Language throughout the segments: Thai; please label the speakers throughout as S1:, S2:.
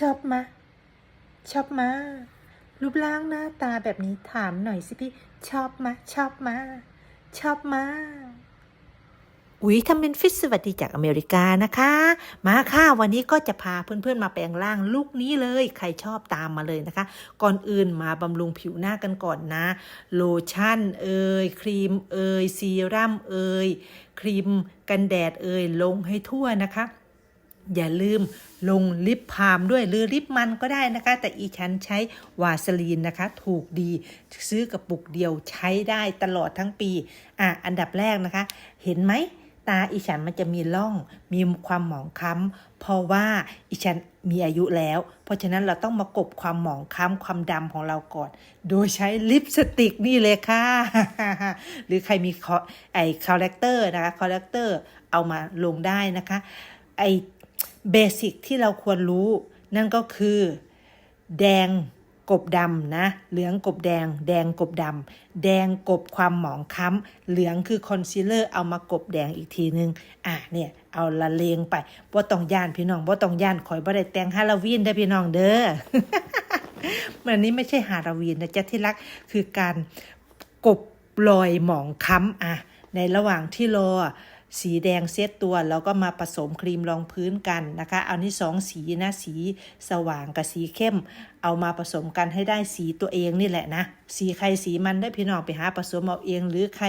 S1: ชอบมะ ชอบมารูปร่างหน้าตาแบบนี้ถามหน่อยสิพี่ ชอบมะ ชอบมาชอบมาอุ๊ยทำเป็นฟิตสวัสดีจากอเมริกานะคะ มาค่ะ วันนี้ก็จะพาเพื่อนๆมาแปลงร่างลุคนี้เลย ใครชอบตามมาเลยนะคะ ก่อนอื่นมาบำรุงผิวหน้ากันก่อนนะ โลชั่นเอ่ยครีมเอ่ยซีรั่มเอ่ยครีมกันแดดเอ่ยลงให้ทั่วนะคะ อย่าลืมลงลิปพามด้วยหรือลิปมันก็ได้นะคะ แต่อีฉันใช้วาสลีนนะคะ ถูกดีซื้อกระปุกเดียวใช้ได้ตลอดทั้งปี อะ อันดับแรกนะคะ เห็นไหมตาอีฉันมันจะมีร่องมีความหมองคล้ำเพราะว่าอีฉันมีอายุแล้ว เพราะฉะนั้นเราต้องมากบความหมองคล้ำความดำของเราก่อน โดยใช้ลิปสติกนี่เลยค่ะ หรือใครมีคอไอคาแรคเตอร์นะคะคาแรคเตอร์เอามาลงได้นะคะ ไอ เบสิกที่เราควรรู้ นั่นก็คือ แดงกบดำนะ เหลืองกบแดง แดงกบดำ แดงกบความหมองค้ำ เหลืองคือคอนซีลเลอร์เอามากบแดงอีกทีนึง อะเนี่ย เอาละเลงไปว่าต้องย่านพี่น้องว่าต้องย่านคอยบ่ได้แต่งฮาโลวีนได้พี่น้องเด้อมันนี้ไม่ใช่ฮาโลวีนนะจ๊ะที่รัก คือการกบรอยหมองค้ำอะ ในระหว่างที่รอ สีแดงเซตตัวแล้วก็มาผสมครีมรองพื้นกันนะคะ เอานี่สองสีนะสีสว่างกับสีเข้ม เอามาผสมกันให้ได้สีตัวเองนี่แหละนะ สีใครสีมันได้พี่น้องไปหาผสมเอาเอง หรือใคร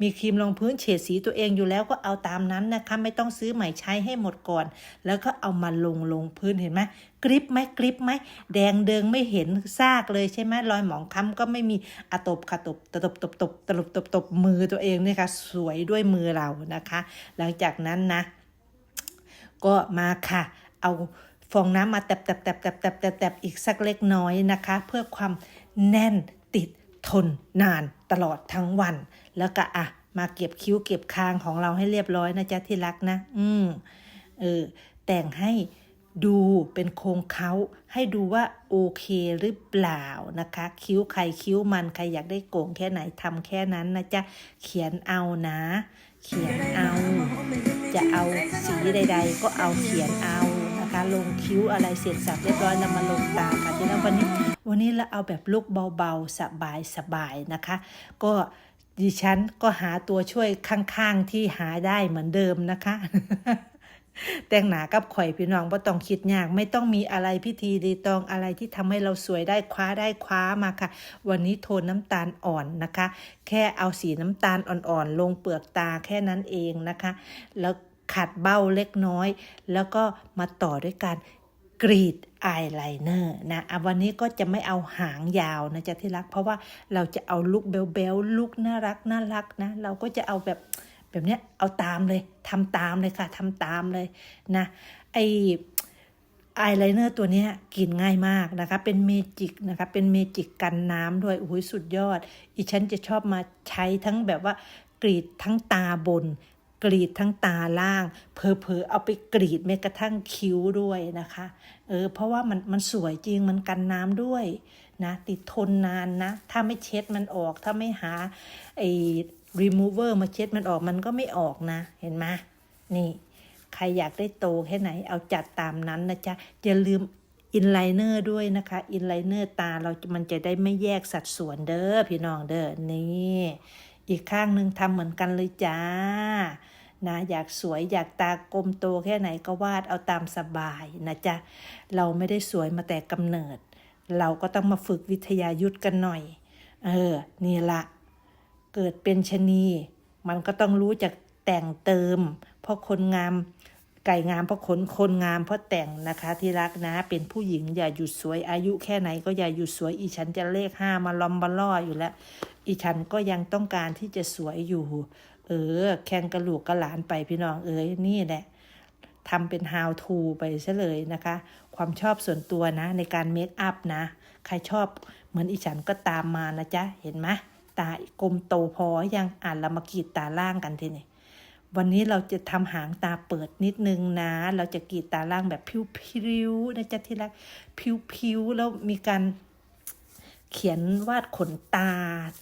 S1: มีครีมรองพื้นเฉดสีตัวเองอยู่แล้วก็เอาตามนั้นนะคะ ไม่ต้องซื้อใหม่ใช้ให้หมดก่อน แล้วก็เอามาลงลงพื้นเห็นไหม กริปไหมกริปไหมแดงเดิงไม่เห็นซากเลยใช่ไหมรอยหมองคล้ำก็ไม่มีอะตบค่ะตบตบตบตบตบตบตบมือตัวเองเนี่ยค่ะสวยด้วยมือเรานะคะ หลังจากนั้นนะ ก็มาค่ะ เอาฟองน้ำมาแตบแตบแตบแตบแตบแตบแตบอีกสักเล็กน้อยนะคะ เพื่อความแน่นติดทนนานตลอดทั้งวัน แล้วก็อะมาเก็บคิ้วเก็บคางของเราให้เรียบร้อยนะจ๊ะที่รักนะ อืมเออแต่งให้ ดูเป็นโครงเขาให้ดูว่าโอเคหรือเปล่านะคะ คิ้วใครคิ้วมันใครอยากได้โก่งแค่ไหนทำแค่นั้นนะจ๊ะเขียนเอานะ เขียนเอา จะเอาสีใด ๆ ก็เอาเขียนเอานะคะ ลงคิ้วอะไรเสร็จสับเรียบร้อยแล้วมาลงตาค่ะที่แล้ววันนี้ วันนี้เราเอาแบบลุกเบาๆ สบายๆนะคะ ก็ดิฉันก็หาตัวช่วยข้างๆที่หาได้เหมือนเดิมนะคะ แต่งหนากับข่อยพี่น้องบ่ต้องคิดยากไม่ต้องมีอะไรพิธีรีตองอะไรที่ทำให้เราสวยได้คว้าได้คว้ามาค่ะ วันนี้โทนน้ำตาลอ่อนนะคะ แค่เอาสีน้ำตาลอ่อนๆ ลงเปลือกตาแค่นั้นเองนะคะ แล้วขัดเบ้าเล็กน้อย แล้วก็มาต่อด้วยการกรีดอายไลเนอร์นะวันนี้ก็จะไม่เอาหางยาวนะจ๊ะที่รัก เพราะว่าเราจะเอาลุคเบลๆลุคน่ารักน่ารักนะ เราก็จะเอาแบบ แบบเนี้ยเอาตามเลยทำตามเลยค่ะทำตามเลยนะไออายไลเนอร์ตัวเนี้ยกินง่ายมากนะคะ เป็นเมจิกนะคะ เป็นเมจิกกันน้ำด้วยโอ้ยสุดยอด อีฉันจะชอบมาใช้ทั้งแบบว่ากรีดทั้งตาบน กรีดทั้งตาล่าง เพอเพอเอาไปกรีดแม้กระทั่งคิ้วด้วยนะคะ เออ เพราะว่ามันมันสวยจริงมันกันน้ำด้วยนะ ติดทนนานนะ ถ้าไม่เช็ดมันออก ถ้าไม่หาไอ remover มาเช็ดมันออกมันก็ไม่ออกนะ เห็นไหมนี่ ใครอยากได้โตแค่ไหน เอาจัดตามนั้นนะจ๊ะ อย่าลืมอินไลเนอร์ด้วยนะคะ อินไลเนอร์ตาเรามันจะได้ไม่แยกสัดส่วนเด้อพี่น้องเด้อ นี่ อีกข้างหนึ่งทำเหมือนกันเลยจ้า นะ อยากสวยอยากตากลมโตแค่ไหนก็วาดเอาตามสบายนะจ๊ะ เราไม่ได้สวยมาแต่กำเนิด เราก็ต้องมาฝึกวิทยายุทธกันหน่อย เออ นี่ละ เกิดเป็นชะนี มันก็ต้องรู้จักแต่งเติม เพราะคนงามไก่งามเพราะขนคนงามเพราะแต่งนะคะ ที่รักนะเป็นผู้หญิงอย่าหยุดสวยอายุแค่ไหนก็อย่าหยุดสวย อีฉันจะเลขห้ามาลอมบล่ออยู่แล้ว อีฉันก็ยังต้องการที่จะสวยอยู่ เออ แข่งกระหลูกกระหลานไปพี่น้องเอ้ยนี่แหละทำเป็น how to ไปซะเลยนะคะ ความชอบส่วนตัวนะในการเมคอัพนะ ใครชอบเหมือนอีฉันก็ตามมานะจ๊ะ เห็นไหม ตากลมโตพอยังอ่านเรามากรีดตาล่างกันทีนี่วันนี้เราจะทำหางตาเปิดนิดนึงนะ เราจะกรีดตาล่างแบบพิ้วๆนะจ๊ะที่รักพิ้วๆแล้วมีการเขียนวาดขนตา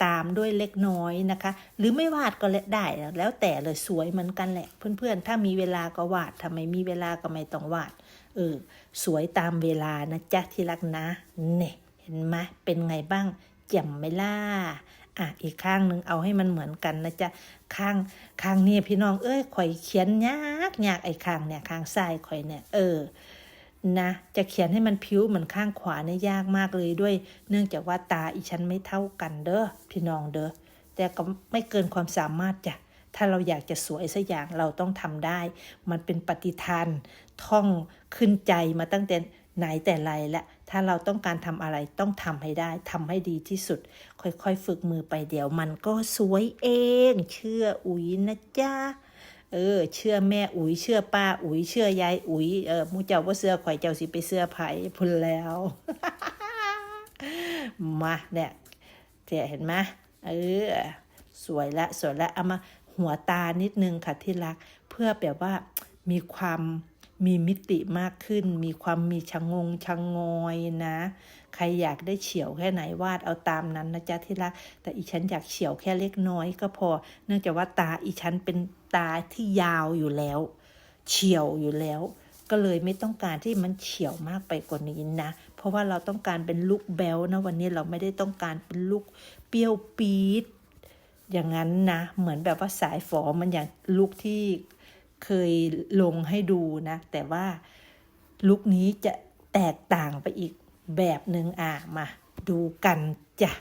S1: ตามด้วยเล็กน้อยนะคะ หรือไม่วาดก็ได้แล้วแต่เลยสวยเหมือนกันแหละ เพื่อนๆ ถ้ามีเวลาก็วาดถ้าไมมีเวลาก็ไม่ต้องวาด เออ สวยตามเวลานะจ๊ะที่รักนะ เนี่ย เห็นไหมเป็นไงบ้างแจ่มไหมล่ะ อะอีกข้างหนึ่งเอาให้มันเหมือนกันนะจ๊ะข้างข้างนี้พี่น้องเอ้ยข่อยเขียนยากยากไอ้ข้างเนี่ยข้างซ้ายข่อยเนี่ยเออนะ จะเขียนให้มันพิ้วเหมือนข้างขวาเนี่ยยากมากเลยด้วย เนื่องจากว่าตาอีฉันไม่เท่ากันเด้อพี่น้องเด้อแต่ก็ไม่เกินความสามารถจ้ะถ้าเราอยากจะสวยสักอย่างเราต้องทำได้ มันเป็นปฏิทานท่องขึ้นใจมาตั้งแต่ไหนแต่ไรและ ถ้าเราต้องการทำอะไรต้องทำให้ได้ทำให้ดีที่สุด ค่อยๆ ฝึกมือไปเดี๋ยวมันก็สวยเอง เชื่ออุ๋ยนะจ๊ะเออ เชื่อแม่อุ๋ยเชื่อป้าอุ๋ยเชื่อยายอุ๋ยเออมูเจ้าว่าเสื้อข่อยเจ้าสิไปเสื้อไผ่พุ่นแล้ว มาเนี่ยเจ๊เห็นไหมเออ สวยละสวยละเอามาหัวตานิดนึงค่ะที่รัก เพื่อแบบว่ามีความ มีมิติมากขึ้น มีความมีชะงงชะงอยนะ ใครอยากได้เฉียวแค่ไหนวาดเอาตามนั้นนะจ๊ะที่รัก แต่อีฉันอยากเฉียวแค่เล็กน้อยก็พอ เนื่องจากว่าตาอีฉันเป็นตาที่ยาวอยู่แล้ว เฉียวอยู่แล้ว ก็เลยไม่ต้องการที่มันเฉียวมากไปกว่านี้นะ เพราะว่าเราต้องการเป็นลุคแบลนะวันนี้เราไม่ได้ต้องการเป็นลุคเปรี้ยวปี๊ดอย่างนั้นนะ เหมือนแบบว่าสายฝอมันอย่างลุคที่ เคยลงให้ดูนะ แต่ว่าลุคนี้จะแตกต่างไปอีกแบบหนึ่งอะมาดูกันจ้ะ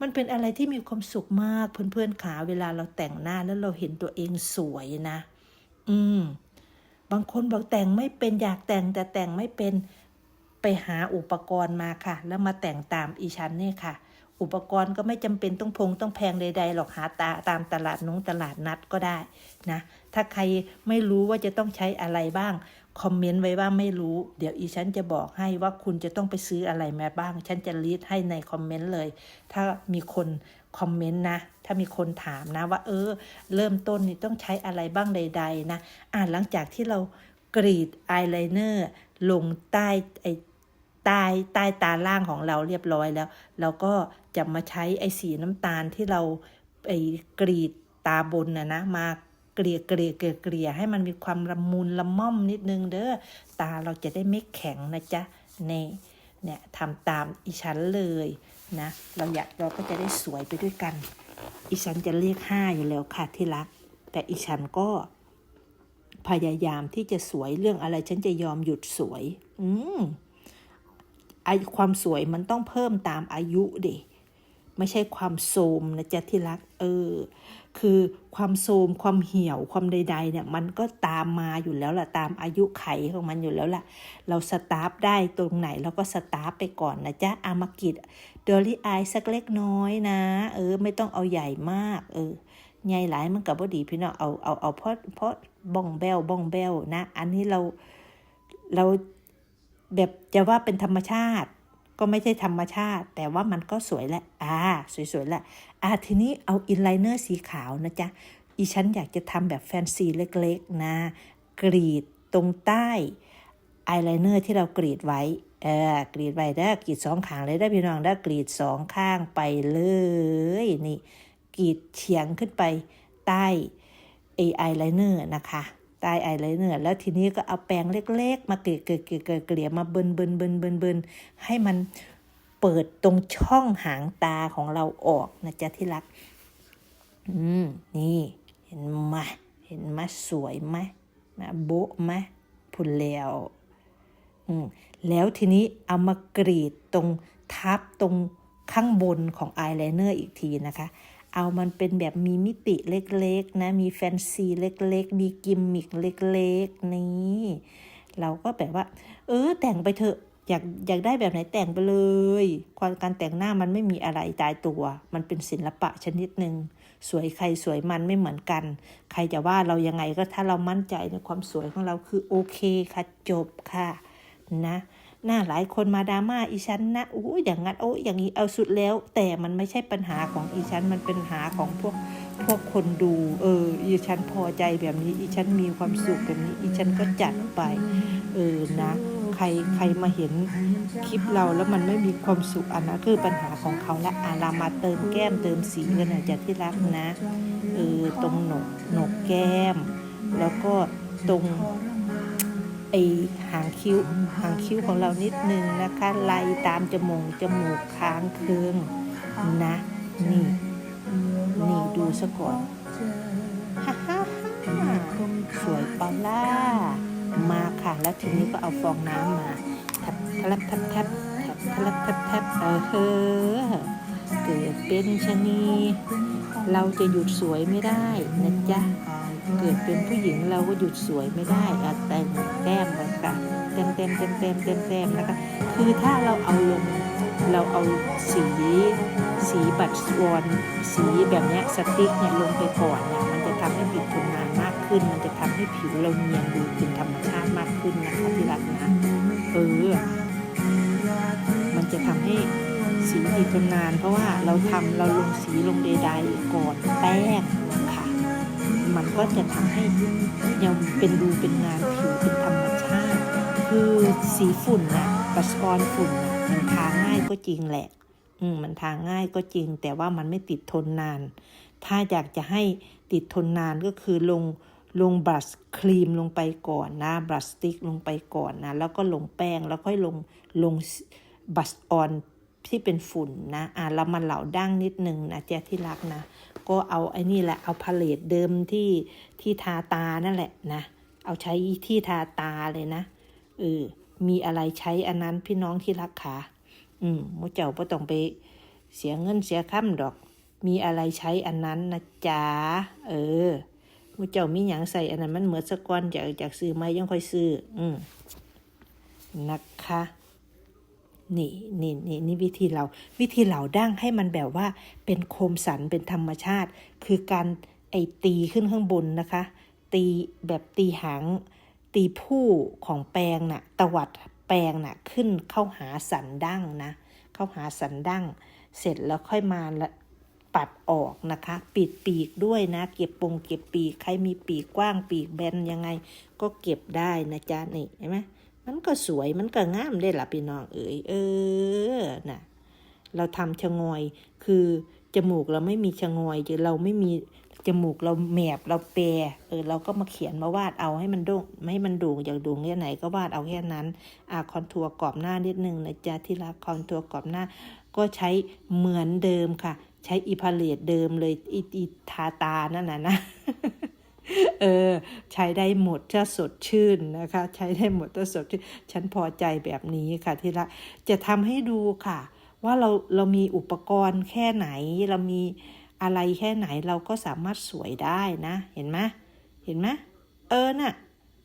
S1: มันเป็นอะไรที่มีความสุขมากเพื่อนๆขาเวลาเราแต่งหน้าแล้วเราเห็นตัวเองสวยนะ อืม บางคนบอกแต่งไม่เป็นอยากแต่งแต่แต่งไม่เป็นไปหาอุปกรณ์มาค่ะ แล้วมาแต่งตามอีชันเนี่ยค่ะ อุปกรณ์ก็ไม่จำเป็นต้องพงต้องแพงใดๆหรอกหาตาตามตลาดนงตลาดนัดก็ได้นะถ้าใครไม่รู้ว่าจะต้องใช้อะไรบ้าง คอมเมนต์ไว้ว่าไม่รู้ เดี๋ยวอีฉันจะบอกให้ว่าคุณจะต้องไปซื้ออะไรมาบ้าง ฉันจะลีดให้ในคอมเมนต์เลย ถ้ามีคนคอมเมนต์นะ ถ้ามีคนถามนะว่า เออ เริ่มต้นนี่ต้องใช้อะไรบ้างใด ๆ นะ อ่าหลังจากที่เรากรีดอายไลเนอร์ลงใต้ไอ ใต้ใต้ตาล่างของเราเรียบร้อยแล้ว เราก็จะมาใช้ไอ้สีน้ำตาลที่เราไอกรีดตาบนนะนะมาเกลี่ยเกลี่ยเกลี่ยเกลี่ยให้มันมีความละมุนละม่อมนิดนึงเด้อตาเราจะได้ไม่แข็งนะจ๊ะนี่เนี่ยทำตามอีฉันเลยนะเราอยากเราก็จะได้สวยไปด้วยกัน อีฉันจะเรียกห้าอยู่แล้วค่ะที่รัก แต่อีฉันก็พยายามที่จะสวยเรื่องอะไรฉันจะยอมหยุดสวย อืม ไอความสวยมันต้องเพิ่มตามอายุเด็ไม่ใช่ความโทรมนะจ๊ะที่รัก เออ คือความโทรมความเหี่ยวความใด ๆ เนี่ย มันก็ตามมาอยู่แล้วล่ะ ตามอายุไขของมันอยู่แล้วล่ะ เราสตาร์ฟได้ตรงไหนเราก็สตาร์ฟไปก่อนนะจ๊ะอามากิดดอลลี่อายสักเล็กน้อยนะ เออ ไม่ต้องเอาใหญ่มาก เออใหญ่หลายมันกับว่าดีพี่น้องเอาเอาเอาเพราะเพราะบ้องแบวบ้องแบวนะ อันนี้เราเรา แบบจะว่าเป็นธรรมชาติ ก็ไม่ใช่ธรรมชาติ แต่ว่ามันก็สวยแหละอ่า สวยๆแหละอ่าทีนี้เอาอินไลเนอร์สีขาวนะจ๊ะอีฉันอยากจะทำแบบแฟนซีเล็กๆ นะ กรีดตรงใต้อายไลเนอร์ที่เรากรีดไว้เออกรีดไว้ได้กรีดสองขางเลยได้พี่น้องได้กรีดสองข้างไปเลยนี่กรีดเฉียงขึ้นไปใต้ไอไอไลเนอร์นะคะ ใต้ไอไลเนอร์แล้วทีนี้ก็เอาแปรงเล็กๆ มาเกลี่ยเกลี่ยเกลี่ยเกลี่ยมาเบินเบินเบินเบินเบินให้มันเปิดตรงช่องหางตาของเราออกนะจ๊ะที่รัก อืม นี่ เห็นไหมเห็นไหมสวยไหมนะโบ๊ะไหมพุ่นแล้วอืมแล้วทีนี้เอามากรีดตรงทับตรงข้างบนของอายไลเนอร์อีกทีนะคะ เอามันเป็นแบบมีมิติเล็กๆนะ มีแฟนซีเล็กๆ มีกิมมิกเล็กๆ นี่ เราก็แบบว่า เออ แต่งไปเถอะอยากอยากได้แบบไหนแต่งไปเลย ความการแต่งหน้ามันไม่มีอะไรตายตัว มันเป็นศิลปะชนิดหนึ่ง สวยใครสวยมันไม่เหมือนกัน ใครจะว่าเรายังไงก็ถ้าเรามั่นใจในความสวยของเราคือโอเคค่ะจบค่ะนะ หน้าหลายคนมาดราม่าอีฉันนะโอ้ยอย่างนั้นโอ้ยอย่างนี้เอาสุดแล้ว แต่มันไม่ใช่ปัญหาของอีฉันมันเป็นหาของพวกพวกคนดู เออ อีฉันพอใจแบบนี้ อีฉันมีความสุขแบบนี้ อีฉันก็จัดไป เออนะ ใครใครมาเห็นคลิปเราแล้วมันไม่มีความสุขอันนั้นคือปัญหาของเขาละอารามาเติมแก้มเติมสีกันนะจะที่รักนะ เออตรงหนกหนกแก้ม แล้วก็ตรง ไอหางคิ้วหางคิ้วของเรานิดนึงนะคะไล่ตามจมูกจมูกค้างเคืองนะนี่นี่ดูซะก่อนฮ่าฮ่าฮ่าสวยปล่าล่ามาค่ะแล้วทีนี้ก็เอาฟองน้ำมาทับทับทับทับทับทับทับทับเออ เกิดเป็นชะนี เราจะหยุดสวยไม่ได้นะจ๊ะ เกิดเป็นผู้หญิงเราก็หยุดสวยไม่ได้อะแต่งแต้มแล้วค่ะเต็มเต็มเต็มเต็มเต็มเต็มนะคะ คือถ้าเราเอาลงเราเอาสี สีบัตรวอนสีแบบนี้สติ๊กเนี่ยลงไปก่อนเนี่ยมันจะทำให้ผิวทนนานมากขึ้น มันจะทำให้ผิวเราเนียนดูเป็นธรรมชาติมากขึ้นนะคะที่รักนะเออมันจะทำให้ สีติดทนนาน เพราะว่าเราทำเราลงสีลงใดๆก่อนแป้งนะคะมันก็จะทำให้ยังเป็นดูเป็นงานผิวเป็นธรรมชาติ คือสีฝุ่นนะปัสออนฝุ่นมันทาง่ายก็จริงแหละอืมมันทาง่ายก็จริง แต่ว่ามันไม่ติดทนนาน ถ้าอยากจะให้ติดทนนานก็คือลงลงบรัชครีมลงไปก่อนนะบรัชสติ๊กลงไปก่อนนะ แล้วก็ลงแป้งแล้วค่อยลงลงบรัชออน ที่เป็นฝุ่นนะอะแล้วมันเหลาดั้งนิดนึงนะเจ้าที่รักนะ ก็เอาไอ้นี่แหละเอาพาเลตเดิมที่ที่ทาตานั่นแหละนะ เอาใช้ที่ทาตาเลยนะเออมีอะไรใช้อันนั้นพี่น้องที่รักขาอืมมุเจ้าก็ต้องไปเสียเงินเสียค่ำดอก มีอะไรใช้อันนั้นนะจ๊ะเออมุเจ้ามีหยังใส่อันนั้นมันเหมือนสกอนจากจากซื้อไหมยังค่อยซื้อ อืมนะคะ นี่นี่นี่นี่วิธีเราวิธีเหลาดั้งให้มันแบบว่าเป็นโคมสันเป็นธรรมชาติ คือการไอตีขึ้นข้างบนนะคะ ตีแบบตีหางตีผู้ของแปลงน่ะตวัดแปลงน่ะขึ้นเข้าหาสันดั้งนะ เข้าหาสันดั้ง เสร็จแล้วค่อยมาละปัดออกนะคะ ปิดปีกด้วยนะ เก็บปงเก็บปีก ใครมีปีกกว้างปีกแบนยังไง ก็เก็บได้นะจ๊ะนี่เห็นไหม มันก็สวยมันก็งามได้ละพี่น้องเอ๋ยเออน่ะเราทำชะงอยคือจมูกเราไม่มีชะงอยเราไม่มีจมูกเราแหมบเราแปรเออเราก็มาเขียนมาวาดเอาให้มันโด่งไม่ให้มันโด่งอย่างโด่งแค่ไหนก็วาดเอาแค่นั้นอ่าคอนทัวร์กรอบหน้านิดนึงนะจ๊ะที่รักคอนทัวร์กรอบหน้า ก็ใช้เหมือนเดิมค่ะ ใช้อีพาเลตเดิมเลยอีอีทาตานั่นน่ะนะ เออ ใช้ได้หมดถ้าสดชื่นนะคะ ใช้ได้หมดถ้าสดชื่นฉันพอใจแบบนี้ค่ะที่ละจะทำให้ดูค่ะ ว่าเราเรามีอุปกรณ์แค่ไหน เรามีอะไรแค่ไหนเราก็สามารถสวยได้นะ เห็นไหมเห็นไหมเออน่ะ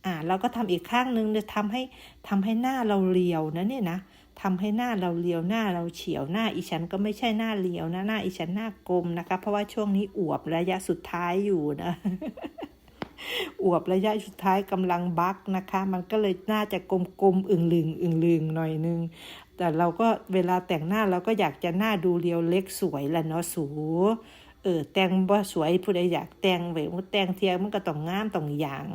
S1: อ่าเราก็ทำอีกข้างนึงจะทำให้ทำให้หน้าเราเรียวนะเนี่ยนะ ทำให้หน้าเราเรียวหน้าเราเฉียวหน้าอีฉันก็ไม่ใช่หน้าเรียวนะหน้าอีฉันหน้ากลมนะคะ เพราะว่าช่วงนี้อวบระยะสุดท้ายอยู่นะอวบระยะสุดท้ายกำลังบักนะคะ มันก็เลยน่าจะกลมๆอึ่งลึงอึ่งลึงหน่อยนึง แต่เราก็เวลาแต่งหน้าเราก็อยากจะหน้าดูเรียวเล็กสวยละเนาะสูเออแต่งบ่สวยผู้ใดอยากแต่งเว้ยมันแต่งเทียมันก็ต้องงามต้องหยาง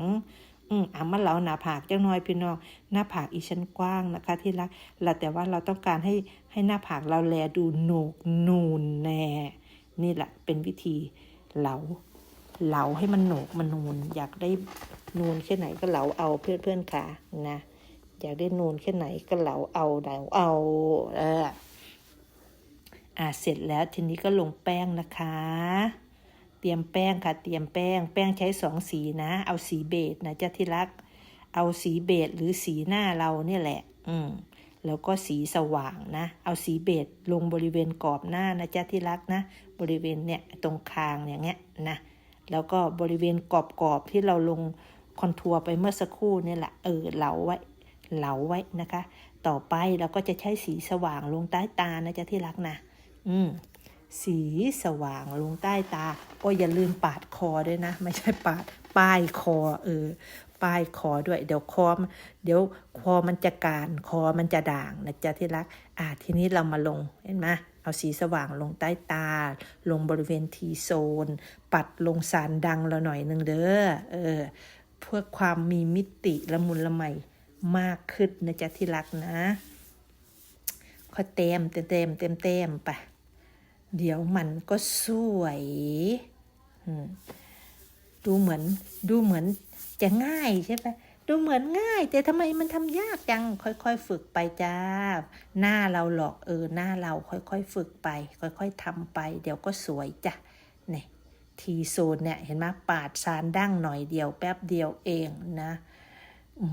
S1: อืมอะมันเหลาหน้าผากจังน้อยพี่น้องหน้าผากอีชั้นกว้างนะคะ ที่รักแล้วแต่ว่าเราต้องการให้ให้หน้าผากเราแลดูโหนกนูนแน่นี่แหละเป็นวิธีเหลาเหลาให้มันโหนกมันนูน อยากได้นูนแค่ไหนก็เหลาเอาเพื่อนเพื่อนค่ะนะอยากได้นูนแค่ไหนก็เหลาเอาเหลาเอาเอออ่าเสร็จแล้วทีนี้ก็ลงแป้งนะคะ ตรียมแป้งค่ะ เตรียมแป้ง แป้งใช้สองสีนะ เอาสีเบจนะจ๊ะที่รัก เอาสีเบจหรือสีหน้าเราเนี่ยแหละ อืมแล้วก็สีสว่างนะ เอาสีเบจลงบริเวณกรอบหน้านะจ๊ะที่รักนะ บริเวณเนี่ยตรงคางอย่างเงี้ยนะ แล้วก็บริเวณกรอบๆที่เราลงคอนทัวร์ไปเมื่อสักครู่เนี่ยแหละ เออ เหลาไว้ เหลาไว้นะคะ ต่อไปเราก็จะใช้สีสว่างลงใต้ตานะจ๊ะที่รักนะ อืม สีสว่างลงใต้ตาโอ้ยอย่าลืมปาดคอด้วยนะ ไม่ใช่ปาดป้ายคอเออป้ายคอด้วย เดี๋ยวคอมเดี๋ยวคอมันจะการคอมันจะด่างนะจ๊ะที่รัก อ่าทีนี้เรามาลงเห็นไหมเอาสีสว่างลงใต้ตา ลงบริเวณทีโซน ปัดลงสารดังเราหน่อยหนึ่งเด้อเออเพื่อความมีมิติละมุนละไมมากขึ้นนะจ๊ะที่รักนะค่อยเต็มเต็มเต็มเต็มเต็มไป เดี๋ยวมันก็สวย ดูเหมือนดูเหมือนจะง่ายใช่ไหมดูเหมือนง่าย แต่ทำไมมันทำยากจัง ค่อยๆฝึกไปจ้า หน้าเราหรอกเออหน้าเราค่อยๆฝึกไป ค่อยๆทำไป เดี๋ยวก็สวยจ้ะเนี่ยทีโซนเนี่ยเห็นไหมปาดซานดั้งหน่อยเดียวแป๊บเดียวเองนะ อื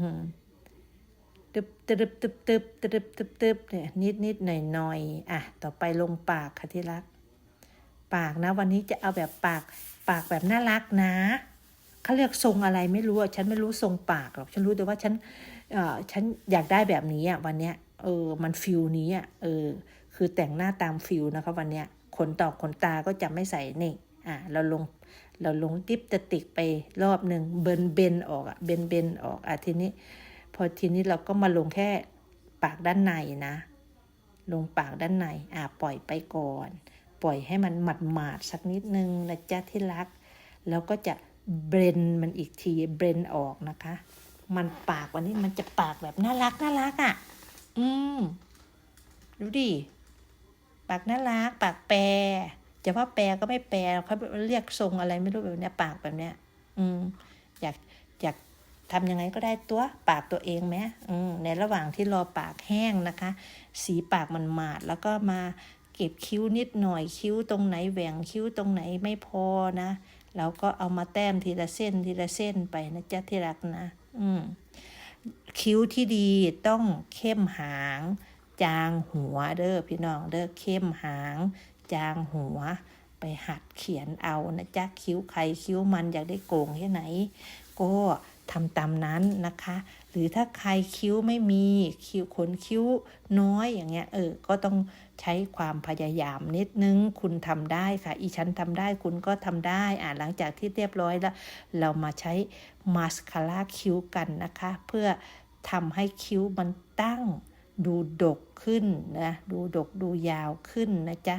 S1: ตึบตึบตึบตึบตึบตึบตึบเนี่ยนิดนิดหน่อยหน่อยอะต่อไปลงปากค่ะที่รัก ปากนะ วันนี้จะเอาแบบปากปากแบบน่ารักนะเขาเรียกทรงอะไรไม่รู้อะฉันไม่รู้ทรงปากหรอกฉันรู้แต่ว่าฉันเอ่อฉันอยากได้แบบนี้อะวันเนี้ยเออมันฟิลนี้อะเออคือแต่งหน้าตามฟิลนะคะวันเนี้ยขนต่อขนตาก็จะไม่ใส่นี่อะเราลงเราลงดิปสติกไปรอบหนึ่งเบนเบนออกอะเบนเบนออกอะทีนี้ อทีนี้เราก็มาลงแค่ปากด้านในนะ ลงปากด้านใน อะปล่อยไปก่อน ปล่อยให้มันหมาดหมาดๆสักนิดนึงนะจ๊ะที่รัก แล้วก็จะเบรนมันอีกที เบรนออกนะคะ มันปากวันนี้มันจะปากแบบน่ารักน่ารักอะ อืม ดูดิ ปากน่ารัก ปากแปรจะว่าแปรก็ไม่แปรเขาเรียกทรงอะไรไม่รู้แบบเนี้ย ปากแบบเนี้ย อืม ทำยังไงก็ได้ตัวปากตัวเองไหมมในระหว่างที่รอปากแห้งนะคะ สีปากมันหมาดแล้วก็มาเก็บคิ้วนิดหน่อยคิ้วตรงไหนแหว่งคิ้วตรงไหนไม่พอนะเราก็เอามาแต้มทีละเส้นทีละเส้นไปนะจ๊ะที่รักนะ อืมคิ้วที่ดีต้องเข้มหาง จางหัวเด้อพี่น้องเด้อเข้มหาง จางหัว ไปหัดเขียนเอานะจ๊ะคิ้วใครคิ้วมันอยากได้โก่งแค่ไหน ก็ ทำตามนั้นนะคะ หรือถ้าใครคิ้วไม่มีคิ้วขนคิ้วน้อยอย่างเงี้ยเออก็ต้องใช้ความพยายามนิดนึงคุณทำได้ค่ะ อีฉันทำได้คุณก็ทำได้อ่าหลังจากที่เรียบร้อยแล้ว เรามาใช้มาสคาร่าคิ้วกันนะคะ เพื่อทำให้คิ้วมันตั้งดูดกขึ้นนะดูดกดูยาวขึ้นนะจ๊ะ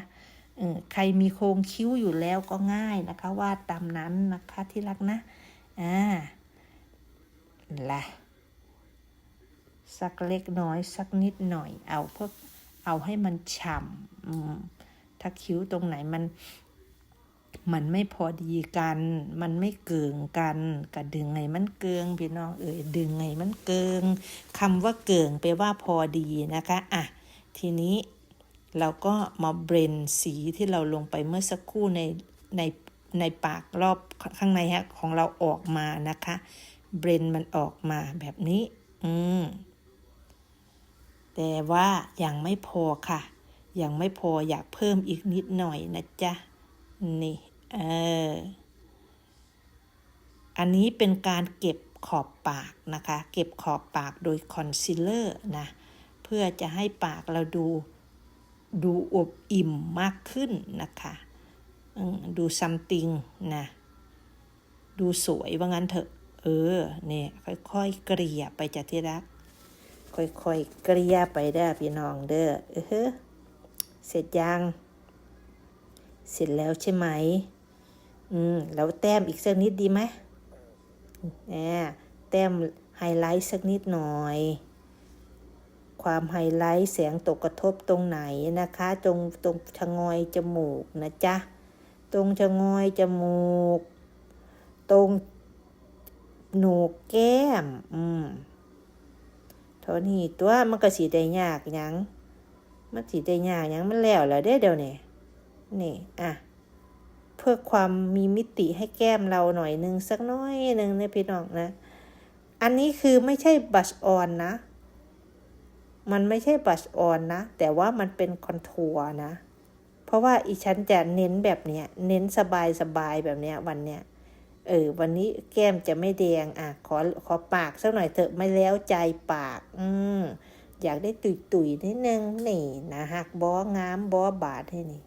S1: เออใครมีโครงคิ้วอยู่แล้วก็ง่ายนะคะวาดตามนั้นนะคะที่รักนะอ่า ละสักเล็กน้อยสักนิดหน่อย เอาเพื่อเอาให้มันฉ่ำถ้าคิ้วตรงไหนมัน มันไม่พอดีกัน มันไม่เกิงกันก็ดึงไงมันเกิงพี่น้องเอ่ยดึงไงมันเกิงคำว่าเกิงแปลว่าพอดีนะคะอะทีนี้เราก็มาเบรนสีที่เราลงไปเมื่อสักครู่ในในในปากรอบข้างในฮะของเราออกมานะคะ เบรนมันออกมาแบบนี้ อืม แต่ว่ายังไม่พอค่ะ ยังไม่พออยากเพิ่มอีกนิดหน่อยนะจ๊ะ นี่ เออ อันนี้เป็นการเก็บขอบปากนะคะ เก็บขอบปากโดยคอนซีลเลอร์นะ เพื่อจะให้ปากเราดูดูอบอิ่มมากขึ้นนะคะดูซัมติงนะ ดูสวยว่างั้นเถอะ เออเนี่ยค่อยๆเกลี่ยไปจากที่รัก ค่อยๆเกลี่ยไปเด้อพี่น้องเด้อเออเฮ้อเสร็จยัง เสร็จแล้วใช่ไหม อืมแล้วแต้มอีกสักนิดดีไหมแหมแต้มไฮไลท์สักนิดหน่อย ความไฮไลท์แสงตกกระทบตรงไหนนะคะ ตรงตรงชะงอยจมูกนะจ๊ะ ตรงชะงอยจมูก ตรง โหนกแก้ม อืมเท่านี้ตัวมันก็สีได้ยากยังมันสีได้ยากยังมันแล้วแล้วเด้เดี๋ยวนี้นี่อะเพื่อความมีมิติให้แก้มเราหน่อยนึงสักน้อยหนึ่งนะพี่น้องนะ อันนี้คือไม่ใช่บัชออนนะ มันไม่ใช่บัชออนนะ แต่ว่ามันเป็นคอนทัวร์นะ เพราะว่าอีฉันจะเน้นแบบเนี้ย เน้นสบายสบายแบบเนี้ยวันเนี้ย เออวันนี้แก้มจะไม่แดงอะขอขอปากสักหน่อยเถอะไม่แล้วใจปาก อืมอยากได้ตุยตุยๆนิดนึงนี่นะหักบองามบอบาดให้นี่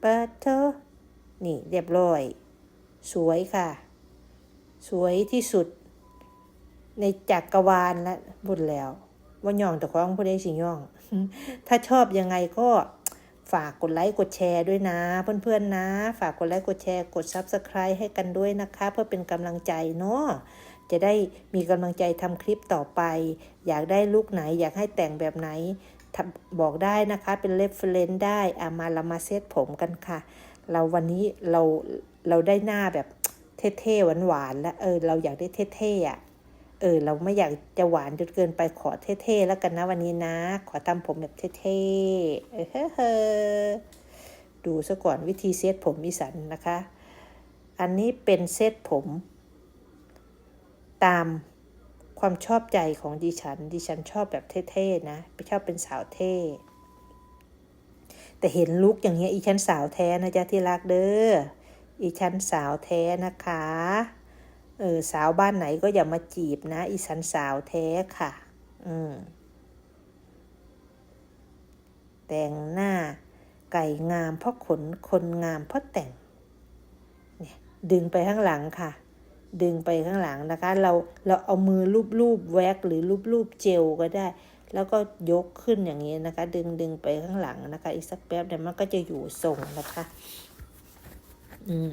S1: เปิดเธอะนี่เรียบร้อย สวยค่ะ สวยที่สุด ในจักรวาลและบุญแล้ว ว่าย่องแต่ของผู้ใดสิย่อง ถ้าชอบยังไงก็ ฝากกดไลค์กดแชร์ด้วยนะ เพื่อนๆนะ ฝากกดไลค์กดแชร์กด Subscribe ให้กันด้วยนะคะ เพื่อเป็นกำลังใจเนาะจะได้มีกำลังใจทำคลิปต่อไป อยากได้ลุกไหนอยากให้แต่งแบบไหนบอกได้นะคะเป็นเรฟเฟรนซ์ได้อามาเรามาเซตผมกันค่ะ เราวันนี้เราเราได้หน้าแบบเท่ๆหวานๆแล้วเออเราอยากได้เท่ๆอะ เออเราไม่อยากจะหวานจนเกินไปขอเท่ๆแล้วกันนะวันนี้นะ ขอทำผมแบบเท่ๆเออเฮ้อเฮ้อดูซะก่อนวิธีเซตผมอีสันนะคะ อันนี้เป็นเซตผม ตามความชอบใจของดิฉัน ดิฉันชอบแบบเท่ๆนะไม่ชอบเป็นสาวเท่ แต่เห็นลุกอย่างเงี้ยอีฉันสาวแท้นะจ๊ะที่รักเด้ออีฉันสาวแท้นะคะ ออสาวบ้านไหนก็อย่ามาจีบนะ อีฉันสาวแท้ค่ะ อืม แต่งหน้าไก่งามเพราะขน คนงามเพราะแต่ง เนี่ย ดึงไปข้างหลังค่ะ ดึงไปข้างหลังนะคะ เรา เราเอามือลูบลูบๆแว็กหรือลูบลูบๆเจลก็ได้ แล้วก็ยกขึ้นอย่างนี้นะคะ ดึงดึงไปข้างหลังนะคะ อีกสักแป๊บเดี๋ยวมันก็จะอยู่ทรงนะคะ อืม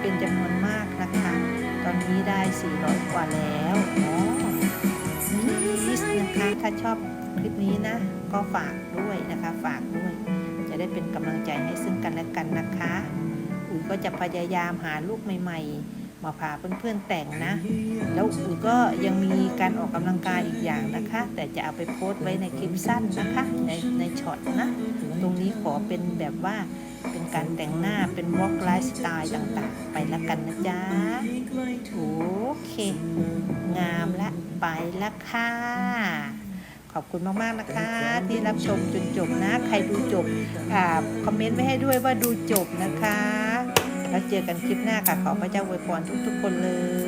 S1: เป็นจำนวนมากนะคะ ตอนนี้ได้ 400 กว่าแล้วอ๋อนิสนะคะถ้าชอบคลิปนี้นะ ก็ฝากด้วยนะคะ ฝากด้วย จะได้เป็นกำลังใจให้ซึ่งกันและกันนะคะอุ๋ยก็จะพยายามหาลูกใหม่ๆ มาพาเพื่อนๆแต่งนะ แล้วอุ๋ยก็ยังมีการออกกำลังกายอีกอย่างนะคะ แต่จะเอาไปโพสต์ไว้ในคลิปสั้นนะคะ ในในช็อตนะ ตรงนี้ขอเป็นแบบว่า การแต่งหน้าเป็นวอล์กไลฟ์สไตล์ต่างๆ ไปละกันนะจ๊ะ โอเค งามละไปละค่ะ ขอบคุณมาก ๆ นะคะ ที่รับชมจนจบนะ ใครดูจบคอมเมนต์ไว้ให้ด้วยว่าดูจบนะคะ แล้วเจอกันคลิปหน้าค่ะ ขอพระเจ้าอวยพรทุก ๆ คนเลย